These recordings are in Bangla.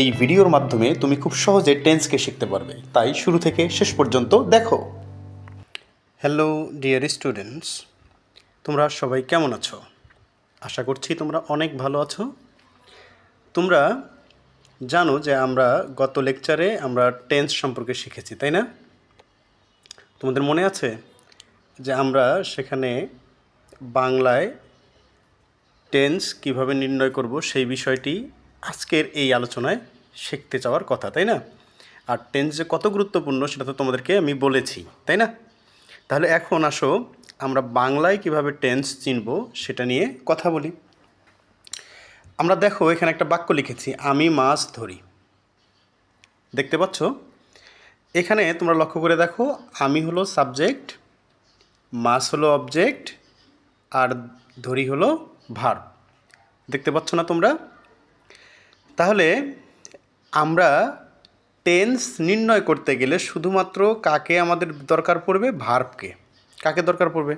এই ভিডিওর মাধ্যমে তুমি খুব সহজে টেন্সকে শিখতে পারবে। তাই শুরু থেকে শেষ পর্যন্ত দেখো। হ্যালো ডিয়ার স্টুডেন্টস তোমরা সবাই কেমন আছো? আশা করছি তোমরা অনেক ভালো আছো। তোমরা জানো যে আমরা গত লেকচারে আমরা টেন্স সম্পর্কে শিখেছি, তাই না? তোমাদের মনে আছে যে আমরা সেখানে বাংলায় টেন্স কীভাবে নির্ণয় করব সেই বিষয়টি আজকের এই আলোচনায় শিখতে চাওয়ার কথা, তাই না? আর টেন্স যে কত গুরুত্বপূর্ণ সেটা তো তোমাদেরকে আমি বলেছি, তাই না? তাহলে এখন আসো, আমরা বাংলায় কীভাবে টেন্স চিনব সেটা নিয়ে কথা বলি। আমরা দেখো, এখানে একটা বাক্য লিখেছি, আমি মাছ ধরি। দেখতে পাচ্ছ? এখানে তোমরা লক্ষ্য করে দেখো, আমি হলো সাবজেক্ট মাছ হলো অবজেক্ট আর ধরি হলো ভার দেখতে পাচ্ছ না তোমরা? তাহলে আমরা টেন্স নির্ণয় করতে গেলে শুধুমাত্র কাকে আমাদের দরকার পড়বে? ভার্বকে কাকে দরকার পড়বে?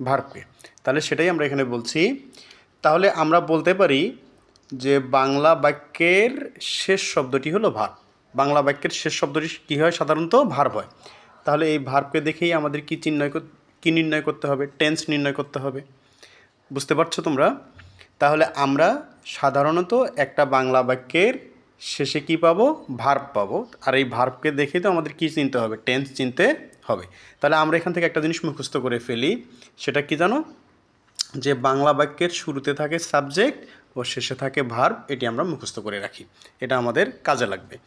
ভার্বকে তাহলে সেটাই আমরা এখানে বলছি। তাহলে আমরা বলতে পারি যে বাংলা বাক্যের শেষ শব্দটি হলো ভার্ব বাংলা বাক্যের শেষ শব্দটি কী হয়? সাধারণত ভার্ব হয়। তাহলে এই ভার্বকে দেখেই আমাদের কী চিহ্নয় কী নির্ণয় করতে হবে? টেন্স নির্ণয় করতে হবে। বুঝতে পারছ তোমরা? তাহলে আমরা সাধারণত একটা বাংলা বাক্যের শেষে কি পাবো? ভার্ব পাবো। আর এই ভার্বকে দেখে তো আমাদের কি চিনতে হবে? টেন্স চিনতে হবে। তাহলে আমরা এখান থেকে একটা জিনিস মুখস্থ করে ফেলি। সেটা কি জানো? যে বাংলা বাক্যের শুরুতে থাকে সাবজেক্ট ও শেষে থাকে ভার্ব এটি আমরা মুখস্থ করে রাখি। এটা আমাদের কাজে লাগবে।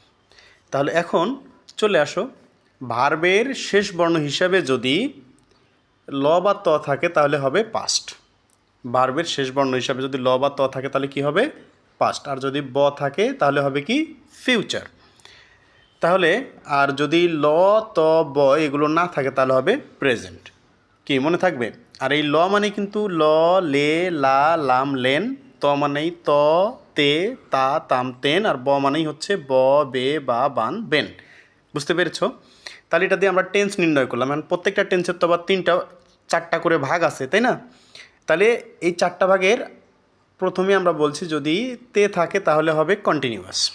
তাহলে এখন চলে আসো। ভার্বের শেষ বর্ণ হিসাবে যদি ল বা ত থাকে, তাহলে হবে পাস্ট ভার্বের শেষ বর্ণ হিসাবে যদি ল বা ত থাকে, তাহলে কি হবে? পাস্ট আর যদি ব থাকে, তাহলে হবে কি? ফিউচার তাহলে, আর যদি ল, ত, ব এগুলো না থাকে, তাহলে হবে প্রেজেন্ট কি, মনে থাকবে? আর এই ল মানে কিন্তু ল, লে, লা, লাম, লেন। ত মানেই ত, তে, তা, তাম, তেন। আর ব মানেই হচ্ছে ব, বে, বা, বান, বেন। বুঝতে পেরেছ? তাহলে এটা দিয়ে আমরা টেন্স নির্ণয় করলাম। এখন প্রত্যেকটা টেন্সের তো আবার তিনটা, চারটা করে ভাগ আছে, তাই না? তাহলে এই চারটা ভাগের প্রথমে আমরা বলছি যদি তে থাকে তাহলে হবে কন্টিনিউয়াস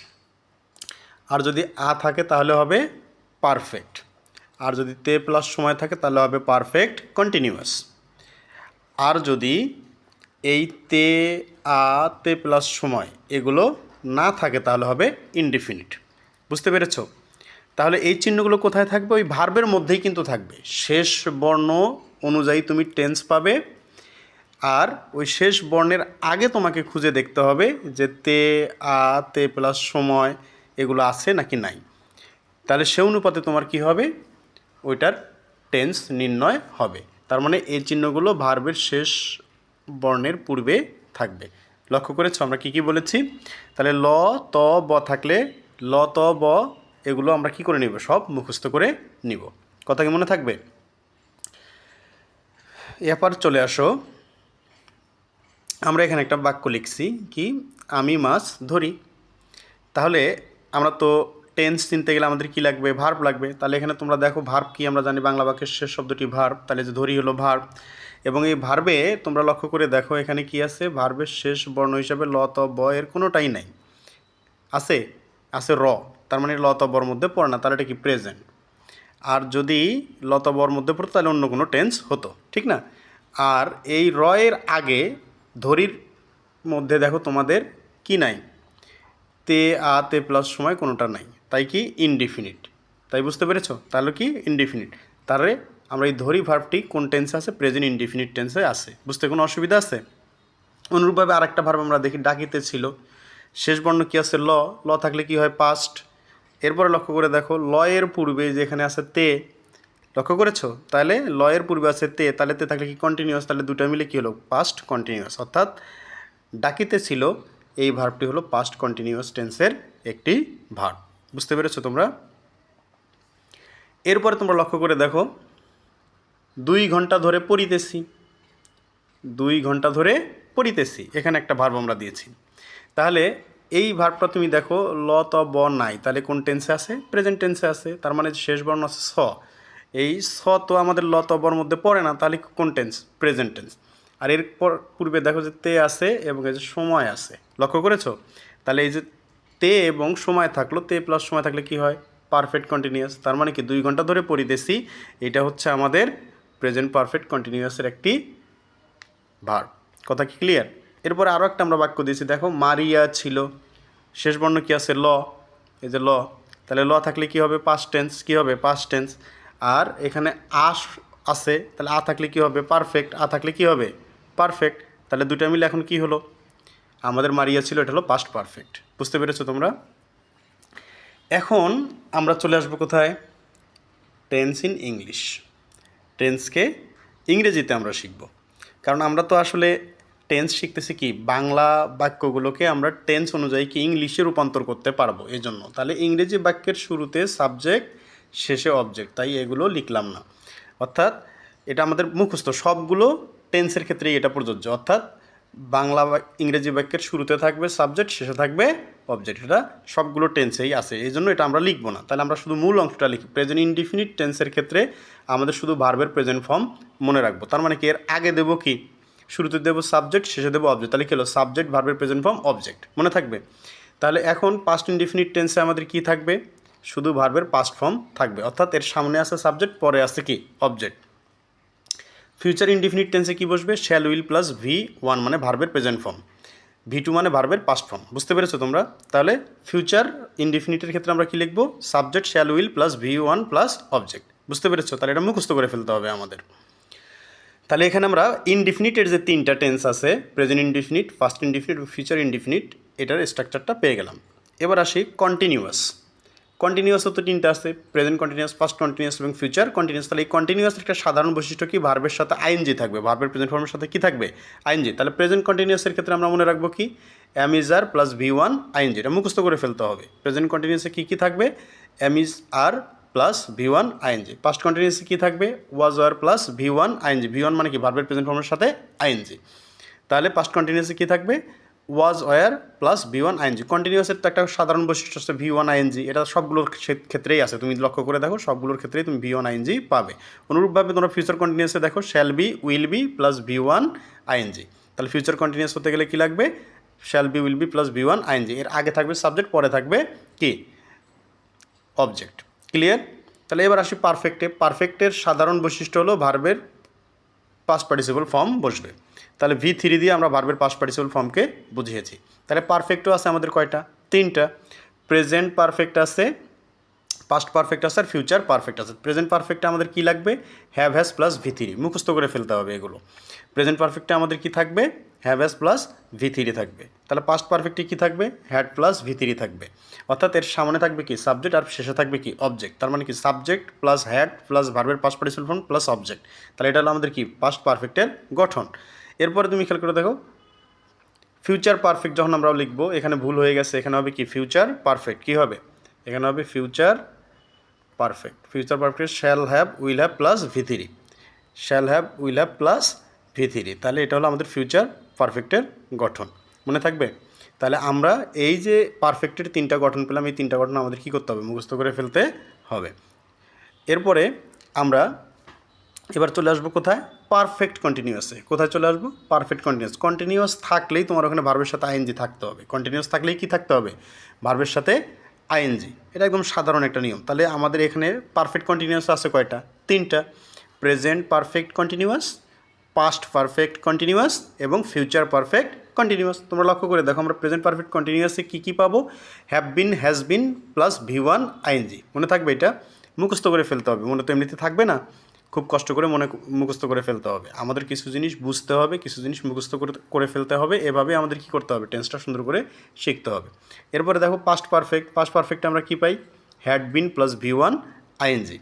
আর যদি আ থাকে তাহলে হবে পারফেক্ট আর যদি তে প্লাস সময় থাকে তাহলে হবে পারফেক্ট কন্টিনিউয়াস আর যদি এই তে, আ, তে প্লাস সময় এগুলো না থাকে তাহলে হবে ইনডিফিনিট বুঝতে পেরেছ? তাহলে এই চিহ্নগুলো কোথায় থাকবে? ওই ভার্বের মধ্যেই কিন্তু থাকবে। শেষ বর্ণ অনুযায়ী তুমি টেন্স পাবে। আর ওই শেষ বর্ণের আগে তোমাকে খুঁজে দেখতে হবে যে তে, আ, তে প্লাস সময় এগুলো আছে নাকি নাই। তাহলে সে অনুপাতে তোমার কি হবে? ওইটার টেন্স নির্ণয় হবে। তার মানে এই চিহ্নগুলো ভার্বের শেষ বর্ণের পূর্বে থাকবে। লক্ষ্য করেছ? আমরা কি কি বলেছি? তাহলে ল, ত, ব থাকলে ল, ত, ব এগুলো আমরা কি করে নিব? সব মুখস্থ করে নিব। কথা কি মনে থাকবে? এরপর চলে আসো। আমরা এখানে একটা বাক্য লিখছি কি? আমি মাছ ধরি। তাহলে আমরা তো টেন্স চিনতে গেলে আমাদের কি লাগবে? ভার্ব লাগবে। তাহলে এখানে তোমরা দেখো ভার্ব কি? আমরা জানি বাংলা বাক্যের শেষ শব্দটি ভার্ব তাহলে যে ধরি হলো ভার্ব এবং এই ভার্বে তোমরা লক্ষ্য করে দেখো এখানে কি আছে? ভার্বের শেষ বর্ণ হিসাবে ল, ত, ব এর কোনোটাই নাই। আছে? আছে র। তার মানে ল, ত বর মধ্যে পড়ে না। তাহলে এটা কি? প্রেজেন্ট আর যদি লতবর মধ্যে পড়তো, তাহলে অন্য কোনো টেন্স হতো। ঠিক না? আর এই র এর আগে ধরির মধ্যে দেখো তোমাদের কি নাই। তে, আ, তে প্লাস সময় কোনোটা নাই। তাই কি ইনডিফিনিট তাই বুঝতে পেরেছ? তাহলে কি ইনডিফিনিট তাহলে আমরা এই ধরি ভার্বটি কোন টেন্সে আছে? প্রেজেন্ট ইনডিফিনিট টেন্সে আছে। বুঝতে কোনো অসুবিধা আছে? অনুরূপভাবে আরেকটা ভার্ব আমরা দেখি, ডাকিতে ছিল। শেষ বর্ণ কী আছে? ল। ল থাকলে কি হয়? পাস্ট এরপরে লক্ষ্য করে দেখো, ল এর পূর্বে যেখানে আছে তে লক্ষ্য করেছ? তাহলে লয়ের পূর্বে আছে তে, তাহলে তে থাকলে কি কন্টিনিউয়াস তাহলে দুটো মিলে কী হলো? পাস্ট কন্টিনিউয়াস অর্থাৎ ডাকিতে ছিল এই ভার্বটি হলো পাস্ট কন্টিনিউয়াস টেন্সের একটি ভার্ব বুঝতে পেরেছ তোমরা? এরপরে তোমরা লক্ষ্য করে দেখো, দুই ঘণ্টা ধরে পড়িতেছি। দুই ঘণ্টা ধরে পড়িতেছি। এখানে একটা ভার্ব আমরা দিয়েছি। তাহলে এই ভার্বটা তুমি দেখো, ল, ত, ব, নাই। তাহলে কোন টেন্সে আছে? প্রেজেন্ট টেন্সে আছে। তার মানে শেষ বর্ণ আছে, স। এই স তো আমাদের ল ত বর মধ্যে পড়ে না, তাহলে কোন টেন্স প্রেজেন্ট টেন্স আর এরপর পূর্বে দেখো যে তে আছে এবং এই যে সময় আছে। লক্ষ্য করেছ? তাহলে এই যে তে এবং সময় থাকল, তে প্লাস সময় থাকলে কি হয়? পারফেক্ট কন্টিনিউয়াস তার মানে কি? দুই ঘণ্টা ধরে পড়িতেছি, এটা হচ্ছে আমাদের প্রেজেন্ট পারফেক্ট কন্টিনিউয়াসের একটি ভার। কথা কি ক্লিয়ার এরপরে আরও একটা আমরা বাক্য দিয়েছি, দেখো, মারিয়া ছিল। শেষ বর্ণ কী আছে? ল। এই যে ল। তাহলে ল থাকলে কি হবে? পাস্ট টেন্স কি হবে? পাস্ট টেন্স আর এখানে আস আছে, তাহলে আ থাকলে কি হবে? পারফেক্ট আ থাকলে কি হবে? পারফেক্ট তাহলে দুটা মিলে এখন কি হলো? আমাদের মারিয়া ছিল, এটা হলো পাস্ট পারফেক্ট বুঝতে পেরেছ তোমরা? এখন আমরা চলে আসব কোথায়? টেন্স ইন ইংলিশ টেন্সকে ইংরেজিতে আমরা শিখব। কারণ আমরা তো আসলে টেন্স শিখতেছি কি? বাংলা বাক্যগুলোকে আমরা টেন্স অনুযায়ী কি ইংলিশে রূপান্তর করতে পারব? এই জন্য তাহলে ইংরেজি বাক্যের শুরুতে সাবজেক্ট শেষে অবজেক্ট তাই এগুলো লিখলাম না। অর্থাৎ এটা আমাদের মুখস্থ, সবগুলো টেন্সের ক্ষেত্রেই এটা প্রযোজ্য। অর্থাৎ বাংলা বা ইংরেজি বাক্যের শুরুতে থাকবে সাবজেক্ট শেষে থাকবে অবজেক্ট এটা সবগুলো টেন্সেই আছে, এই জন্য এটা আমরা লিখব না। তাহলে আমরা শুধু মূল অংশটা লিখি। প্রেজেন্ট ইনডিফিনিট টেন্সের ক্ষেত্রে আমাদের শুধু ভার্বের প্রেজেন্ট ফর্ম মনে রাখব। তার মানে কি, এর আগে দেবো কি? শুরুতে দেবো সাবজেক্ট শেষে দেবো অবজেক্ট তাহলে কি হলো? সাবজেক্ট ভার্বের প্রেজেন্ট ফর্ম অবজেক্ট মনে থাকবে? তাহলে এখন পাস্ট ইনডিফিনিট টেন্সে আমাদের কি থাকবে? শুধু ভার্বের পাস্ট ফর্ম থাকবে। অর্থাৎ এর সামনে আছে সাবজেক্ট পরে আছে কি? অবজেক্ট ফিউচার ইনডিফিনিট টেন্সে কি বসবে? Shall will plus V one মানে ভার্বের প্রেজেন্ট ফর্ম ভি টু মানে ভার্বের পাস্ট ফর্ম বুঝতে পেরেছ তোমরা? তাহলে ফিউচার ইনডিফিনিটের ক্ষেত্রে আমরা কি লিখব? Subject shall will plus V one plus object বুঝতে পেরেছ? তাহলে এটা মুখস্থ করে ফেলতে হবে আমাদের। তাহলে এখানে আমরা ইনডিফিনিটের যে তিনটা টেন্স আছে present indefinite first indefinite future indefinite এটার স্ট্রাকচারটা পেয়ে গেলাম। এবার আসি কন্টিনিউয়াস কন্টিনিউয়াস তো তিনটা আছে প্রেজেন্ট কন্টিনিউয়াস ফার্স্ট কন্টিনিউয়াস এবং ফিউচার কন্টিনিউয়াস তাহলে এই কন্টিনিউয়াস একটা সাধারণ বৈশিষ্ট্য কি? ভার্বের সাথে আইএনজি থাকবে। ভার্বের প্রেজেন্ট ফর্মের সাথে কি থাকবে? আইএনজি তাহলে প্রেজেন্ট কন্টিনিউয়াসের ক্ষেত্রে আমরা মনে রাখব কি? Am is are plus V one ING এটা মুখস্থ করে ফেলতে হবে। প্রেজেন্ট কন্টিনিউয়াসে কী কী থাকবে? Am is are plus V one ING past কন্টিনিউসে কী থাকবে? Was were plus V one ING V one মানে কি? ভার্বের প্রেজেন্ট ফর্মের সাথে আইএনজি তাহলে পাস্ট কন্টিনিউসে কী থাকবে? Was were plus V one ING কন্টিনিউসের তো একটা সাধারণ বৈশিষ্ট্য আছে ভি ওয়ান আইএনজি এটা সবগুলোর ক্ষেত্রেই আছে। তুমি লক্ষ্য করে দেখো, সবগুলোর ক্ষেত্রেই তুমি ভি ওয়ান আইএনজি পাবে। অনুরূপভাবে তোমরা ফিউচার কন্টিনিউসে দেখো shall be will be plus V one ING তাহলে ফিউচার কন্টিনিউস হতে গেলে কী লাগবে? Shall be will be plus V one ING এর আগে থাকবে সাবজেক্ট পরে থাকবে কি? অবজেক্ট ক্লিয়ার তাহলে এবার আসি পারফেক্টে পারফেক্টের সাধারণ বৈশিষ্ট্য হলো ভার্বের পাস্ট পার্টিসিপল ফর্ম বসবে। তাহলে ভি থ্রি দিয়ে আমরা ভার্বের পাস পার্টিসিপল ফর্মকে বুঝিয়েছি। তাহলে পারফেক্টও আছে আমাদের কয়টা? তিনটা। প্রেজেন্ট পারফেক্ট আছে পাস্ট পারফেক্ট আছে, আর ফিউচার পারফেক্ট আছে। প্রেজেন্ট পারফেক্টে আমাদের কী লাগবে? Have has plus V three মুখস্থ করে ফেলতে হবে এগুলো। প্রেজেন্ট পারফেক্টে আমাদের কী থাকবে? Have has plus V three থাকবে। তাহলে পাস্ট পারফেক্টে কি থাকবে? হ্যাড প্লাস ভি থ্রি থাকবে। অর্থাৎ এর সামনে থাকবে কি? সাবজেক্ট আর শেষে থাকবে কি? অবজেক্ট তার মানে কি? সাবজেক্ট প্লাস হ্যাড প্লাস ভার্বের past participle form plus object তাহলে এটা হলো আমাদের কি? পাস্ট পারফেক্টের গঠন। এরপরে তুমি খেয়াল করে দেখো ফিউচার পারফেক্ট যখন আমরা লিখব, এখানে ভুল হয়ে গেছে, এখানে হবে কি? ফিউচার পারফেক্ট কি হবে? এখানে হবে future perfect future perfect shall have will have plus V three shall have will have plus V three তাহলে এটা হলো আমাদের ফিউচার পারফেক্টের গঠন। মনে থাকবে? তাহলে আমরা এই যে পারফেক্টের তিনটা গঠন পেলাম, এই তিনটা গঠন আমাদের কী করতে হবে? মুখস্থ করে ফেলতে হবে। এরপরে আমরা এবার চলে আসব কোথায়? পারফেক্ট কন্টিনিউয়াসে কোথায় চলে আসব? পারফেক্ট কন্টিনিউয়াস কন্টিনিউয়াস থাকলেই তোমার ওখানে ভার্বের সাথে আইএনজি থাকতে হবে। কন্টিনিউয়াস থাকলেই কি থাকতে হবে? ভার্বের সাথে আইএনজি এটা একদম সাধারণ একটা নিয়ম। তাহলে আমাদের এখানে পারফেক্ট কন্টিনিউয়াস আছে কয়টা? তিনটা। Present perfect continuous past perfect continuous এবং ফিউচার পারফেক্ট কন্টিনিউয়াস তোমরা লক্ষ্য করে দেখো, আমরা প্রেজেন্ট পারফেক্ট কন্টিনিউয়াসে কী কী পাবো? Have been has been plus V one ING মনে থাকবে এটা? মুখস্থ করে ফেলতে হবে। মনে তো এমনিতে থাকবে না? খুব কষ্ট করে মনে মুখস্থ করে ফেলতে হবে। আমাদের কিছু জিনিস বুঝতে হবে, কিছু জিনিস মুখস্থ করে ফেলতে হবে। এভাবে আমাদের কি করতে হবে? টেন্সটা সুন্দর করে শিখতে হবে। এরপরে দেখো পাস্ট পারফেক্ট পাস্ট পারফেক্টে আমরা কী পাই? Had been plus V one ING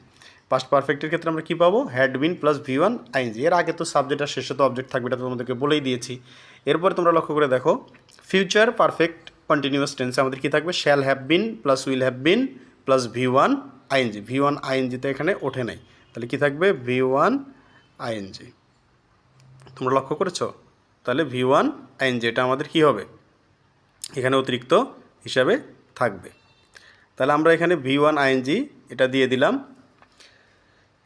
past পারফেক্টের ক্ষেত্রে আমরা কী পাবো? Had been plus V one ING এর আগে তো সাবজেক্ট আর শেষে তো অবজেক্ট থাকবে, এটা তোমাদেরকে বলেই দিয়েছি। এরপরে তোমরা লক্ষ্য করে দেখো ফিউচার পারফেক্ট কন্টিনিউয়াস টেন্সে আমাদের কী থাকবে? Shall have been plus will have been plus V one ING V one আইএনজিতে এখানে ওঠে নাই। তাহলে কী থাকবে? ভি ওয়ান আইএনজি তোমরা লক্ষ্য করেছ? তাহলে ভি ওয়ান আইএনজি এটা আমাদের কী হবে? এখানে অতিরিক্ত হিসাবে থাকবে। তাহলে আমরা এখানে ভি ওয়ান আইএনজি এটা দিয়ে দিলাম।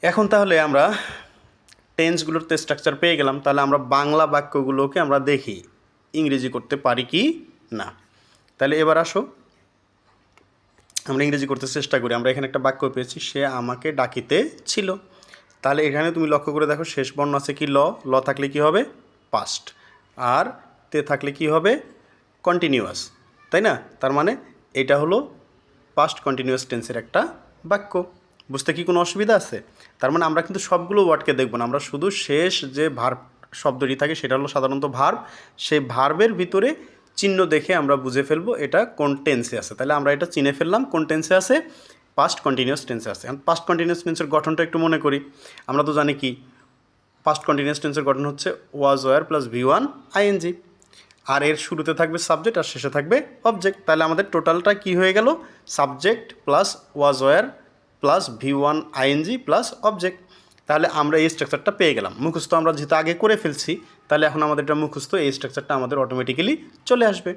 এখন তাহলে আমরা টেন্সগুলোর তো স্ট্রাকচার পেয়ে গেলাম, তাহলে আমরা বাংলা বাক্যগুলোকে আমরা দেখি, ইংরেজি করতে পারি কি না। তাহলে এবার আসো, আমরা ইংরেজি করতে চেষ্টা করি, আমরা এখানে একটা বাক্য পেয়েছি, সে আমাকে ডাকিতে ছিল। তাহলে এখানে তুমি লক্ষ্য করে দেখো, শেষ বর্ণ আছে কি, ল ল থাকলে কি হবে? পাস্ট আর তে থাকলে কি হবে? কন্টিনিউয়াস তাই না? তার মানে এটা হলো পাস্ট কন্টিনিউয়াস টেন্সের একটা বাক্য। বুঝতে কি কোনো অসুবিধা আছে? তার মানে আমরা কিন্তু সবগুলো ওয়ার্ডকে দেখব না। আমরা শুধু শেষ যে ভার্ব শব্দটি থাকে সেটা হলো সাধারণত ভার্ব। সেই ভার্বের ভিতরে চিহ্ন দেখে আমরা বুঝে ফেলব এটা কোন টেন্সে আছে। তাহলে আমরা এটা চিনে ফেললাম কোন টেন্সে আছে? পাস্ট কন্টিনিউয়াস টেন্সে আছে। পাস্ট কন্টিনিউয়াস টেন্সের গঠনটা একটু মনে করি। আমরা তো জানি কি? পাস্ট কন্টিনিউয়াস টেন্সের গঠন হচ্ছে was were plus V one ING আর এর শুরুতে থাকবে সাবজেক্ট আর শেষে থাকবে অবজেক্ট তাহলে আমাদের টোটালটা কি হয়ে গেল? Subject plus was were plus V one ING plus object তাহলে আমরা এই স্ট্রাকচারটা পেয়ে গেলাম। মুখস্থ আমরা যেহেতু আগে করে ফেলছি, তাহলে এখন আমাদের এটা মুখস্থ, এই স্ট্রাকচারটা আমাদের অটোমেটিক্যালি চলে আসবে।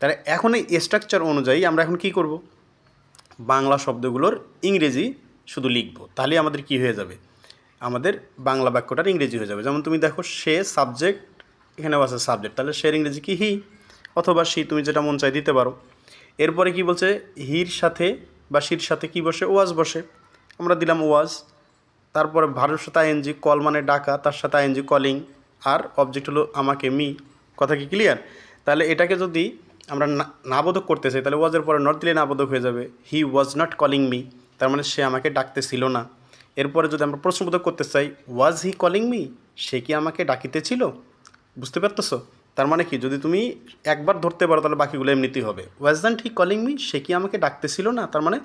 তাহলে এখন এই স্ট্রাকচার অনুযায়ী আমরা এখন কি করব? বাংলা শব্দগুলোর ইংরেজি শুধু লিখব। তাহলে আমাদের কি হয়ে যাবে? আমাদের বাংলা বাক্যটার ইংরেজি হয়ে যাবে। যেমন তুমি দেখো, সে সাবজেক্ট এখানে আছে সাবজেক্ট তাহলে সের ইংরেজি কি? হি। অথবা সি, তুমি যেটা মন চাই দিতে পারো। এরপরে কি বলছে? হির সাথে বা শির সাথে কি বসে? ওয়াজ বসে। আমরা দিলাম ওয়াজ। তারপরে ভারত সাথে আইএনজি কল মানে ডাকা, তার সাথে আইএনজি কলিং। আর অবজেক্ট হলো আমাকে, মি। কথা কি ক্লিয়ার তাহলে এটাকে যদি আমরা নাবোধক করতে চাই, তাহলে ওয়াজের পরে নট দিলে নাবোধক হয়ে যাবে। He was not calling me তার মানে সে আমাকে ডাকতেছিল না। এরপরে যদি আমরা প্রশ্নবোধক করতে চাই ওয়াজ হি কলিং মি সে কি আমাকে ডাকিতেছিল? বুঝতে পারতেছো? তার মানে কি? যদি তুমি একবার ধরতে পারো, তাহলে বাকিগুলো এমনিতেই হবে। ওয়াজন্ট হি কলিং মি সে কি আমাকে ডাকতেছিল না? তার মানে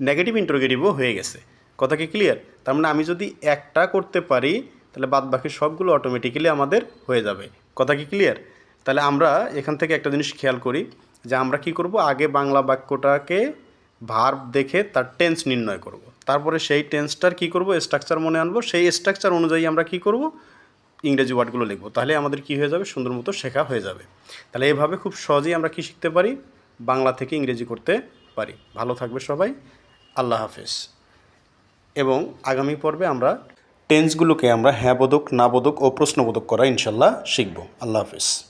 নেগেটিভ ইন্টারোগেটিভও হয়ে গেছে। কথা কি ক্লিয়ার তার মানে আমি যদি একটা করতে পারি, তাহলে বাদ বাকি সবগুলো অটোমেটিক্যালি আমাদের হয়ে যাবে। কথা কি ক্লিয়ার তাহলে আমরা এখান থেকে একটা জিনিস খেয়াল করি, যে আমরা কি করব? আগে বাংলা বাক্যটাকে ভার্ব দেখে তার টেন্স নির্ণয় করব। তারপরে সেই টেন্সটার কি করব? স্ট্রাকচার মনে আনব। সেই স্ট্রাকচার অনুযায়ী আমরা কি করব? ইংরেজি ওয়ার্ডগুলো লিখব। তাহলে আমাদের কি হয়ে যাবে? সুন্দর মতো শেখা হয়ে যাবে। তাহলে এভাবে খুব সহজেই আমরা কি শিখতে পারি? বাংলা থেকে ইংরেজি করতে পারি। ভালো থাকবে সবাই। আল্লাহ হাফেজ। এবং আগামী পর্বে আমরা টেন্সগুলোকে আমরা হ্যাঁ বোধক, না বোধক ও প্রশ্নবোধক করা ইনশাল্লাহ শিখব। আল্লাহ হাফেজ।